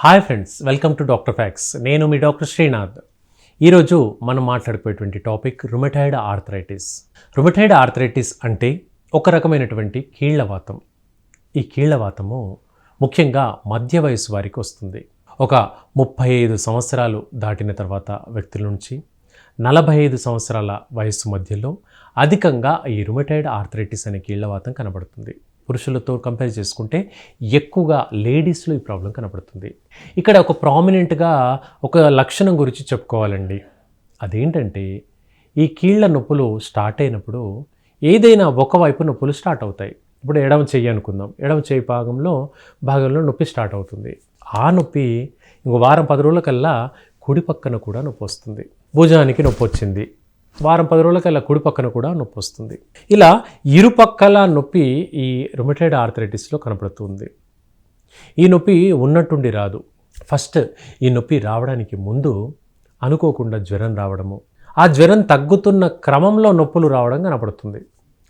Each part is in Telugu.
Hi friends welcome to doctor facts. నేను మీ డాక్టర్ శ్రీనాథ్. ఈరోజు మనం మాట్లాడుకునేటువంటి topic rheumatoid arthritis rheumatoid arthritis అంటే ఒక రకమైనటువంటి కీళ్ళవాతం. ఈ కీళ్ళవాతము ముఖ్యంగా మధ్య వయసు వారికి వస్తుంది. ఒక ముప్పై ఐదు సంవత్సరాలు దాటిన తర్వాత వ్యక్తుల నుంచి నలభై ఐదు సంవత్సరాల వయస్సు మధ్యలో అధికంగా ఈ రుమటైడ్ ఆర్థరైటిస్ అనే కీళ్ళవాతం కనబడుతుంది. పురుషులతో కంపేర్ చేసుకుంటే ఎక్కువగా లేడీస్లో ఈ ప్రాబ్లం కనబడుతుంది ఇక్కడ ఒక ప్రామినెంట్గా ఒక లక్షణం గురించి చెప్పుకోవాలండి. అదేంటంటే ఈ కీళ్ళ నొప్పులు స్టార్ట్ అయినప్పుడు ఏదైనా ఒకవైపు నొప్పులు స్టార్ట్ అవుతాయి. ఇప్పుడు ఎడమ చెయ్యి అనుకుందాం. ఎడమ చేయి భాగంలో భాగంలో నొప్పి స్టార్ట్ అవుతుంది. ఆ నొప్పి ఇంకో వారం పది రోజుల కల్లా కుడి పక్కన కూడా నొప్పి వస్తుంది. భుజానికి నొప్పి వచ్చింది. వారం పది రోజులకల్లా కుడి పక్కన కూడా నొప్పి వస్తుంది. ఇలా ఇరుపక్కల నొప్పి ఈ రుమటైడ్ ఆర్థరైటిస్లో కనపడుతుంది. ఈ నొప్పి ఉన్నట్టుండి రాదు. ఫస్ట్ ఈ నొప్పి రావడానికి ముందు అనుకోకుండా జ్వరం రావడము ఆ జ్వరం తగ్గుతున్న క్రమంలో నొప్పులు రావడం కనపడుతుంది.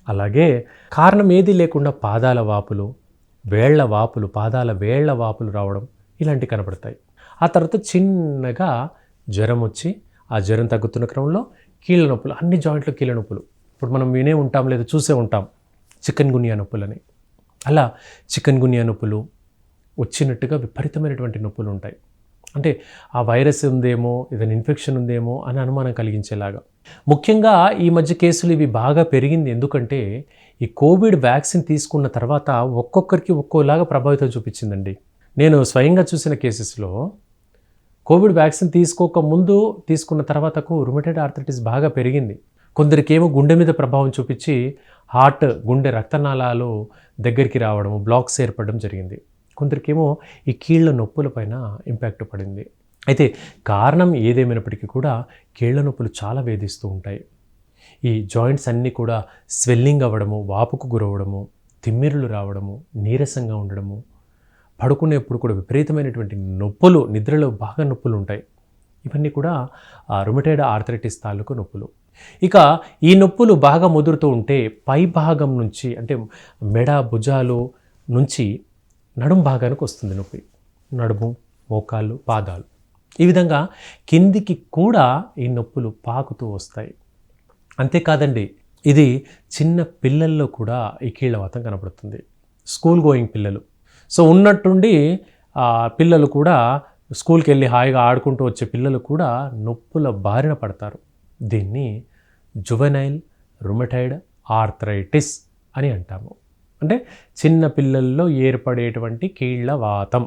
అలాగే కారణం ఏది లేకుండా పాదాల వాపులు వేళ్ళ వాపులు పాదాల వేళ్ళ వాపులు రావడం ఇలాంటివి కనపడతాయి. ఆ తర్వాత చిన్నగా జ్వరం వచ్చి ఆ జ్వరం తగ్గుతున్న క్రమంలో కీళ్ళ నొప్పులు అన్ని జాయింట్లో కీళ్ళ నొప్పులు. ఇప్పుడు మనం వినే ఉంటాం లేదా చూసే ఉంటాం చికెన్ గునియా నొప్పులని. అలా చికెన్ గునియా నొప్పులు వచ్చినట్టుగా విపరీతమైనటువంటి నొప్పులు ఉంటాయి. అంటే ఆ వైరస్ ఉందేమో ఏదైనా ఇన్ఫెక్షన్ ఉందేమో అని అనుమానం కలిగించేలాగా. ముఖ్యంగా ఈ మధ్య కేసులు ఇవి బాగా పెరిగింది ఎందుకంటే ఈ కోవిడ్ వ్యాక్సిన్ తీసుకున్న తర్వాత ఒక్కొక్కరికి ఒక్కోలాగా ప్రభావితం చూపించిందండి. నేను స్వయంగా చూసిన కేసెస్లో కోవిడ్ వ్యాక్సిన్ తీసుకోక ముందు తీసుకున్న తర్వాతకు రుమిటెడ్ ఆర్థరైటిస్ బాగా పెరిగింది. కొందరికేమో గుండె మీద ప్రభావం చూపించి హార్ట్ గుండె రక్తనాళాలు దగ్గరికి రావడం బ్లాక్స్ ఏర్పడడం జరిగింది. కొందరికేమో ఈ కీళ్ళ నొప్పుల పైన ఇంపాక్ట్ పడింది. అయితే కారణం ఏదేమైనప్పటికీ కూడా కీళ్ళ నొప్పులు చాలా వేధిస్తూ ఉంటాయి. ఈ జాయింట్స్ అన్నీ కూడా స్వెల్లింగ్ అవ్వడము వాపుకు గురవడము తిమ్మిరులు రావడము నీరసంగా ఉండడము పడుకునేప్పుడు కూడా విపరీతమైనటువంటి నొప్పులు నిద్రలో బాగా నొప్పులు ఉంటాయి. ఇవన్నీ కూడా రుమటైడ్ ఆర్థరైటిస్ తాలూకు నొప్పులు. ఇక ఈ నొప్పులు బాగా ముదురుతూ ఉంటే పై భాగం నుంచి అంటే మెడ భుజాలు నుంచి నడుం భాగానికి వస్తుంది నొప్పి. నడుము మోకాళ్ళు పాదాలు. ఈ విధంగా కిందికి కూడా ఈ నొప్పులు పాకుతూ వస్తాయి. అంతేకాదండి ఇది చిన్న పిల్లల్లో కూడా ఈ కీళ్ళవాతం కనబడుతుంది స్కూల్ గోయింగ్ పిల్లలు. సో ఉన్నట్టుండి పిల్లలు కూడా స్కూల్కి వెళ్ళి హాయిగా ఆడుకుంటూ వచ్చే పిల్లలు కూడా నొప్పుల బారిన పడతారు. దీన్ని జువెనైల్ రుమటైడ్ ఆర్థరైటిస్ అని అంటాము. అంటే చిన్న పిల్లల్లో ఏర్పడేటువంటి కీళ్ళ వాతం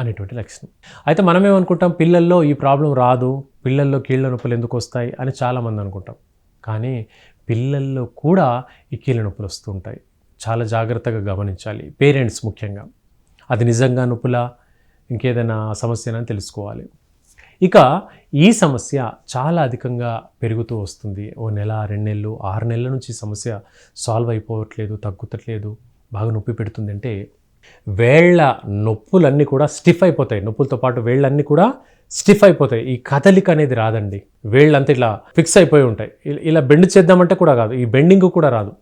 అనేటువంటి లక్షణం. అయితే మనమేమనుకుంటాం పిల్లల్లో ఈ ప్రాబ్లం రాదు పిల్లల్లో కీళ్ళ నొప్పులు ఎందుకు వస్తాయి అని చాలామంది అనుకుంటాం. కానీ పిల్లల్లో కూడా ఈ కీళ్ళ నొప్పులు వస్తుంటాయి చాలా జాగ్రత్తగా గమనించాలి పేరెంట్స్ ముఖ్యంగా. అది నిజంగా నొప్పులా? ఇంకేదైనా సమస్యనా తెలుసుకోవాలి. ఇక ఈ సమస్య చాలా అధికంగా పెరుగుతూ వస్తుంది. ఓ నెల రెండు నెలలు ఆరు నెలల నుంచి సమస్య సాల్వ్ అయిపోవట్లేదు తగ్గుతట్లేదు బాగా నొప్పి పెడుతుంది అంటే వేళ్ళ నొప్పులన్నీ కూడా స్టిఫ్ అయిపోతాయి. నొప్పులతో పాటు వేళ్ళన్నీ కూడా స్టిఫ్ అయిపోతాయి. ఈ కదలిక అనేది రాదండి. వేళ్ళంతా ఇట్లా ఫిక్స్ అయిపోయి ఉంటాయి. ఇలా బెండ్ చేద్దామంటే కూడా కాదు. ఈ బెండింగ్ కూడా రాదు.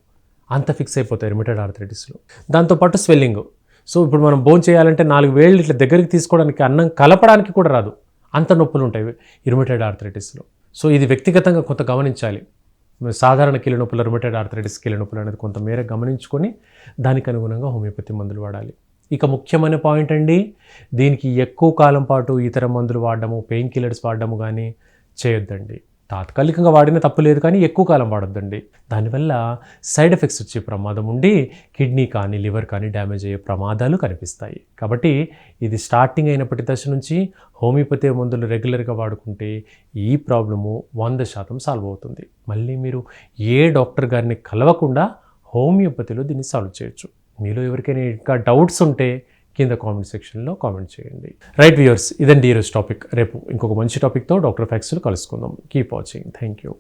అంత ఫిక్స్ అయిపోతాయి రిమిటెడ్ ఆర్థరైటిస్లో. దాంతోపాటు స్వెల్లింగ్. సో ఇప్పుడు మనం భోజనం చేయాలంటే నాలుగు వేళ్ళు ఇట్లా దగ్గరికి తీసుకోవడానికి అన్నం కలపడానికి కూడా రాదు. అంత నొప్పులు ఉంటాయి ఇరుమిటెడ్ ఆర్థరైటిస్లో సో ఇది వ్యక్తిగతంగా కొంత గమనించాలి. సాధారణ కీళ్ళ నొప్పులు రుమటెడ్ ఆర్థరైటిస్ కీళ్ళ నొప్పులు అనేది కొంతమేర గమనించుకొని దానికి అనుగుణంగా హోమియోపతి మందులు వాడాలి. ఇక ముఖ్యమైన పాయింట్ అండి దీనికి ఎక్కువ కాలం పాటు ఇతర మందులు వాడడము పెయిన్ కిల్లర్స్ వాడడము కానీ చేయొద్దండి. తాత్కాలికంగా వాడిన తప్పు లేదు కానీ ఎక్కువ కాలం వాడొద్దండి. దానివల్ల సైడ్ ఎఫెక్ట్స్ వచ్చే ప్రమాదం ఉండి కిడ్నీ కానీ లివర్ కానీ డ్యామేజ్ అయ్యే ప్రమాదాలు కనిపిస్తాయి. కాబట్టి ఇది స్టార్టింగ్ అయినప్పటి దశ నుంచి హోమియోపతి మందులు రెగ్యులర్గా వాడుకుంటే ఈ ప్రాబ్లము వంద శాతం సాల్వ్ అవుతుంది. మళ్ళీ మీరు ఏ డాక్టర్ గారిని కలవకుండా హోమియోపతిలో దీన్ని సాల్వ్ చేయొచ్చు. మీలో ఎవరికైనా ఇంకా డౌట్స్ ఉంటే కింద కామెంట్ సెక్షన్లో కామెంట్ చేయండి. రైట్ వ్యూయర్స్ ఇదండి ఈరోజు టాపిక్. రేపు ఇంకొక మంచి టాపిక్తో డాక్టర్ ఫ్యాక్స్లో కలుసుకుందాం. Keep watching. Thank you